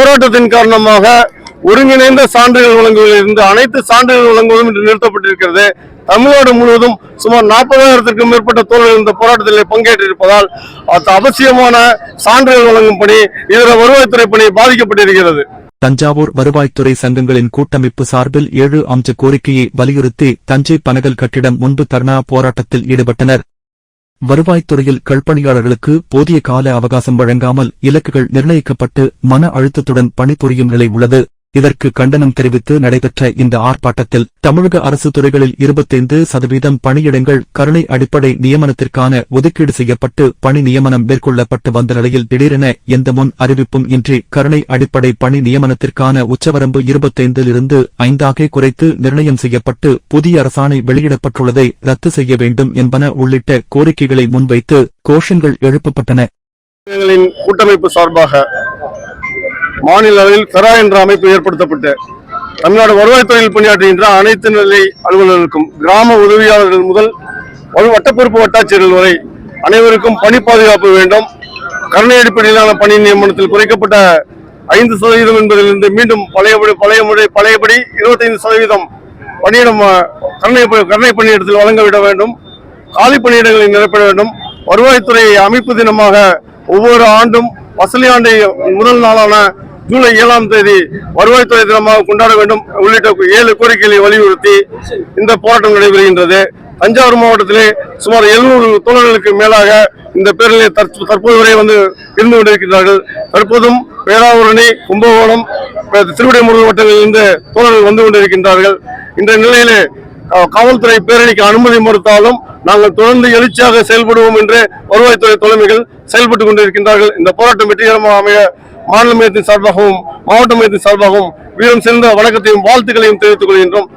போராட்டத்தின் காரணமாக ஒருங்கிணைந்த சான்றிதழ் வழங்குவதில் இருந்து அனைத்து சான்றிதழ் வழங்குவதும் இன்று நிறுத்தப்பட்டிருக்கிறது. தமிழ்நாடு முழுவதும் சுமார் நாற்பதாயிரத்திற்கும் மேற்பட்ட தோழர்கள் இந்த போராட்டத்தில் பங்கேற்றிருப்பதால் அது அவசியமான சான்றிதழ் வழங்கும் பணி இதர வருவாய்த்துறை பணி பாதிக்கப்பட்டிருக்கிறது. தஞ்சாவூர் வருவாய்த்துறை சங்கங்களின் கூட்டமைப்பு சார்பில் ஏழு அம்ச கோரிக்கையை வலியுறுத்தி தஞ்சை பனகல் கட்டிடம் முன்பு தர்ணா போராட்டத்தில் ஈடுபட்டனர். வருவாய்த்துறையில் கல்பணியாளர்களுக்கு போதிய கால அவகாசம் வழங்காமல் இலக்குகள் நிர்ணயிக்கப்பட்டு மன அழுத்தத்துடன் பணிபுரியும் நிலை உள்ளது. இதற்கு கண்டனம் தெரிவித்து நடைபெற்ற இந்த ஆர்ப்பாட்டத்தில் தமிழக அரசு துறைகளில் இருபத்தைந்து சதவீதம் பணியிடங்கள் கருணை அடிப்படை நியமனத்திற்கான ஒதுக்கீடு செய்யப்பட்டு பணி நியமனம் மேற்கொள்ளப்பட்டு வந்த நிலையில் திடீரென எந்த முன் அறிவிப்பும் இன்றி கருணை அடிப்படை பணி நியமனத்திற்கான உச்சவரம்பு இருபத்தைந்திலிருந்து ஐந்தாக குறைத்து நிர்ணயம் செய்யப்பட்டு புதிய அரசாணை வெளியிடப்பட்டுள்ளதை ரத்து செய்ய வேண்டும் என்பன உள்ளிட்ட கோரிக்கைகளை முன்வைத்து கோஷங்கள் எழுப்பப்பட்டன. கூட்டமைப்பு சார்பாக மாநில அளவில் கரா என்ற அமைப்பு ஏற்படுத்தப்பட்டு தமிழ்நாடு வருவாய்த்துறையில் பணியாற்றுகின்ற அனைத்து நிலை அலுவலர்களுக்கும் கிராம உதவியாளர்கள் முதல் வட்டப்பொறுப்பு வட்டாட்சியர்கள் வரை அனைவருக்கும் பணி பாதுகாப்பு வேண்டும். கருணை அடிப்படையிலான பணி நியமனத்தில் குறைக்கப்பட்ட ஐந்து சதவீதம் என்பதிலிருந்து மீண்டும் பழையபடி பழைய முறை பழையபடி இருபத்தைந்து சதவீதம் பணியிடம் கருணை கருணை பணியிடத்தில் வழங்க விட வேண்டும். காலி பணியிடங்களை நிரப்ப வேண்டும். வருவாய்த்துறை அமைப்பு தினமாக ஒவ்வொரு ஆண்டும் வசூலி ஆண்டை முதல் நாளான ஜூலை ஏழாம் தேதி வருவாய்த்துறை தினமாக கொண்டாட வேண்டும் உள்ளிட்ட ஏழு கோரிக்கைகளை வலியுறுத்தி இந்த போராட்டம் நடைபெறுகின்றது. தஞ்சாவூர் மாவட்டத்திலே சுமார் எழுநூறு தோழர்களுக்கு மேலாக இந்த பேரிலே தற்போது வரை வந்து இருந்து கொண்டிருக்கிறார்கள். தற்போதும் பேராவூரணி கும்பகோணம் திருவிடை முருகன் இருந்து தோழர்கள் வந்து கொண்டிருக்கின்றார்கள். இந்த நிலையிலே காவல்துறை பேரணிக்கு அனுமதி மறுத்தாலும் நாங்கள் தொடர்ந்து எழுச்சியாக செயல்படுவோம் என்று வருவாய்த்துறை தலைமைகள் செயல்பட்டுக் கொண்டிருக்கின்றார்கள். இந்த போராட்டம் வெற்றிகரமாக அமைய மாநில மையத்தின் சார்பாகவும் மாவட்ட மையத்தின் சார்பாகவும் வீரம் சேர்ந்த வணக்கத்தையும் வாழ்த்துக்களையும் தெரிவித்துக் கொள்கின்றோம்.